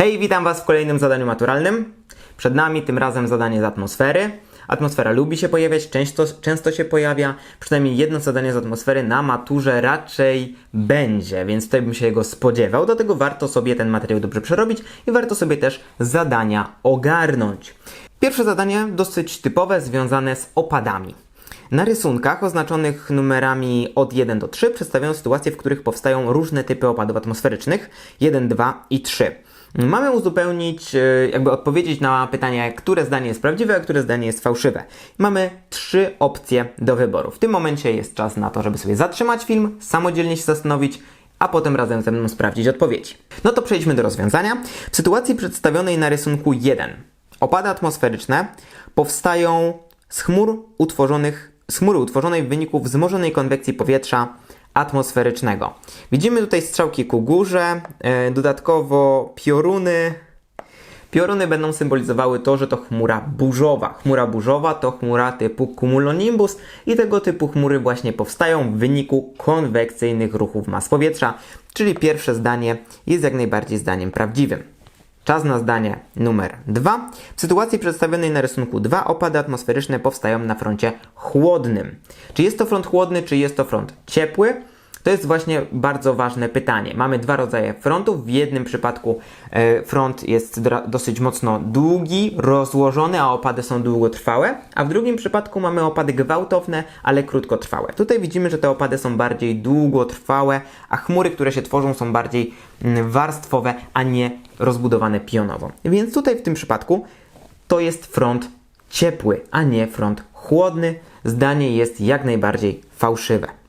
Hej, witam Was w kolejnym zadaniu maturalnym. Przed nami tym razem zadanie z atmosfery. Atmosfera lubi się pojawiać, często, często się pojawia. Przynajmniej jedno zadanie z atmosfery na maturze raczej będzie, więc tutaj bym się jego spodziewał. Do tego warto sobie ten materiał dobrze przerobić i warto sobie też zadania ogarnąć. Pierwsze zadanie dosyć typowe, związane z opadami. Na rysunkach oznaczonych numerami od 1 do 3 przedstawiają sytuacje, w których powstają różne typy opadów atmosferycznych 1, 2 i 3. Mamy uzupełnić, e, jakby odpowiedzieć na pytanie, które zdanie jest prawdziwe, a które zdanie jest fałszywe. Mamy trzy opcje do wyboru. W tym momencie jest czas na to, żeby sobie zatrzymać film, samodzielnie się zastanowić, a potem razem ze mną sprawdzić odpowiedzi. No to przejdźmy do rozwiązania. W sytuacji przedstawionej na rysunku 1 opady atmosferyczne powstają z chmur utworzonych, z chmury utworzonej w wyniku wzmożonej konwekcji powietrza atmosferycznego. Widzimy tutaj strzałki ku górze, e, dodatkowo pioruny. Pioruny będą symbolizowały to, że to chmura burzowa. Chmura burzowa to chmura typu cumulonimbus i tego typu chmury właśnie powstają w wyniku konwekcyjnych ruchów mas powietrza, czyli pierwsze zdanie jest jak najbardziej zdaniem prawdziwym. Czas na zdanie numer 2. W sytuacji przedstawionej na rysunku 2 opady atmosferyczne powstają na froncie chłodnym. Czy jest to front chłodny, czy jest to front ciepły? To jest właśnie bardzo ważne pytanie. Mamy dwa rodzaje frontów. W jednym przypadku e, front jest dosyć mocno długi, rozłożony, a opady są długotrwałe, a w drugim przypadku mamy opady gwałtowne, ale krótkotrwałe. Tutaj widzimy, że te opady są bardziej długotrwałe, a chmury, które się tworzą, są bardziej mm, warstwowe, a nie rozbudowane pionowo. Więc tutaj w tym przypadku to jest front ciepły, a nie front chłodny. Zdanie jest jak najbardziej fałszywe.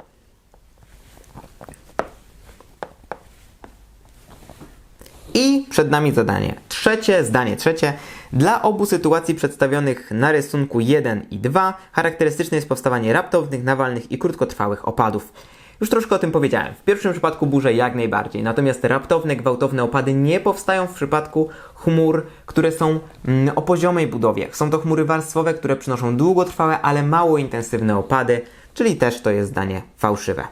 I przed nami zadanie trzecie, zdanie trzecie. Dla obu sytuacji przedstawionych na rysunku 1 i 2 charakterystyczne jest powstawanie raptownych, nawalnych i krótkotrwałych opadów. Już troszkę o tym powiedziałem. W pierwszym przypadku burze jak najbardziej, natomiast raptowne, gwałtowne opady nie powstają w przypadku chmur, które są mm, o poziomej budowie. Są to chmury warstwowe, które przynoszą długotrwałe, ale mało intensywne opady, czyli też to jest zdanie fałszywe.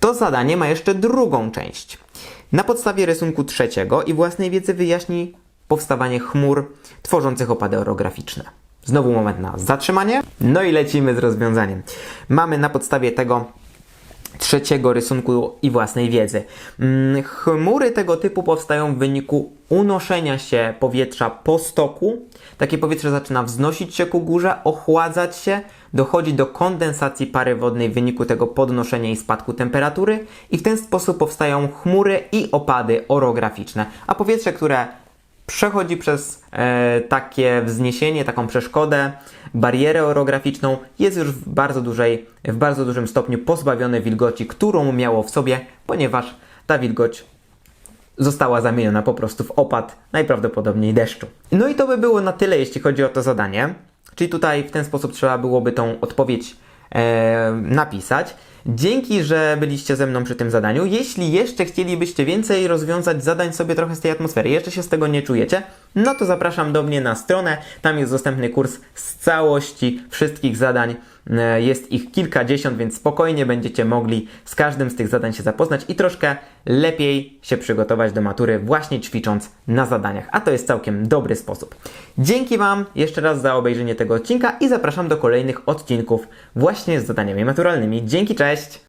To zadanie ma jeszcze drugą część. Na podstawie rysunku trzeciego i własnej wiedzy wyjaśni powstawanie chmur tworzących opady orograficzne. Znowu moment na zatrzymanie. No i lecimy z rozwiązaniem. Mamy na podstawie tego trzeciego rysunku i własnej wiedzy. Mm, Chmury tego typu powstają w wyniku unoszenia się powietrza po stoku. Takie powietrze zaczyna wznosić się ku górze, ochładzać się, dochodzi do kondensacji pary wodnej w wyniku tego podnoszenia i spadku temperatury i w ten sposób powstają chmury i opady orograficzne. A powietrze, które przechodzi przez e, takie wzniesienie, taką przeszkodę, barierę orograficzną, jest już w bardzo, dużej, w bardzo dużym stopniu pozbawione wilgoci, którą miało w sobie, ponieważ ta wilgoć została zamieniona po prostu w opad, najprawdopodobniej deszczu. No i to by było na tyle, jeśli chodzi o to zadanie. Czyli tutaj w ten sposób trzeba byłoby tą odpowiedź e, napisać. Dzięki, że byliście ze mną przy tym zadaniu. Jeśli jeszcze chcielibyście więcej rozwiązać zadań sobie trochę z tej atmosfery, jeszcze się z tego nie czujecie, no to zapraszam do mnie na stronę. Tam jest dostępny kurs z całości wszystkich zadań. E, Jest ich kilkadziesiąt, więc spokojnie będziecie mogli z każdym z tych zadań się zapoznać i troszkę lepiej się przygotować do matury, właśnie ćwicząc na zadaniach. A to jest całkiem dobry sposób. Dzięki Wam jeszcze raz za obejrzenie tego odcinka i zapraszam do kolejnych odcinków właśnie z zadaniami maturalnymi. Dzięki, cześć! Часть.